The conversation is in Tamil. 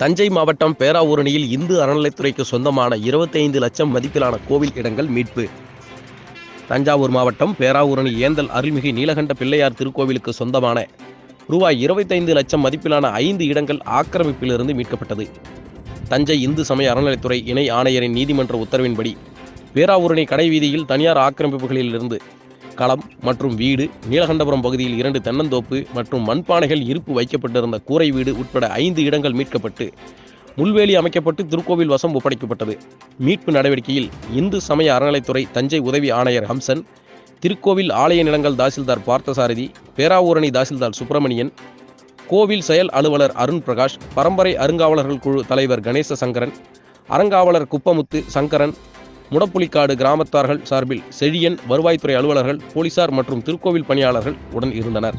தஞ்சை மாவட்டம் பேராவூரணியில் இந்து அறநிலைத்துறைக்கு சொந்தமான 25 லட்சம் மதிப்பிலான கோவில் இடங்கள் மீட்பு. தஞ்சாவூர் மாவட்டம் பேராவூரணி ஏந்தல் அருள்மிகு நீலகண்ட பிள்ளையார் திருக்கோவிலுக்கு சொந்தமான ரூபாய் 25 லட்சம் மதிப்பிலான ஐந்து இடங்கள் ஆக்கிரமிப்பிலிருந்து மீட்கப்பட்டது. தஞ்சை இந்து சமய அறநிலைத்துறை இணை ஆணையரின் நீதிமன்ற உத்தரவின்படி பேராவூரணி கடைவீதியில் தனியார் ஆக்கிரமிப்புகளிலிருந்து களம் மற்றும் வீடு நீலகண்டபுரம் பகுதியில் இரண்டு தென்னந்தோப்பு மற்றும் மண்பானைகள் இருப்பு வைக்கப்பட்டிருந்த கூரை வீடு உட்பட ஐந்து இடங்கள் மீட்கப்பட்டு முள்வேலி அமைக்கப்பட்டு திருக்கோவில் வசம் ஒப்படைக்கப்பட்டது. மீட்பு நடவடிக்கையில் இந்து சமய அறநிலைத்துறை தஞ்சை உதவி ஆணையர் ஹம்சன் திருக்கோவில் ஆலய நிலங்கள் தாசில்தார் பார்த்தசாரதி பேராவூரணி தாசில்தார் சுப்பிரமணியன் கோவில் செயல் அலுவலர் அருண் பிரகாஷ் பரம்பரை அருங்காவலர்கள் குழு தலைவர் கணேச சங்கரன் அறங்காவலர் குப்பமுத்து சங்கரன் முடப்புலிக்காடு கிராமத்தார்கள் சார்பில் செழியன் வருவாய்த்துறை அலுவலர்கள் போலீசார் மற்றும் திருக்கோவில் பணியாளர்கள் உடன் இருந்தனர்.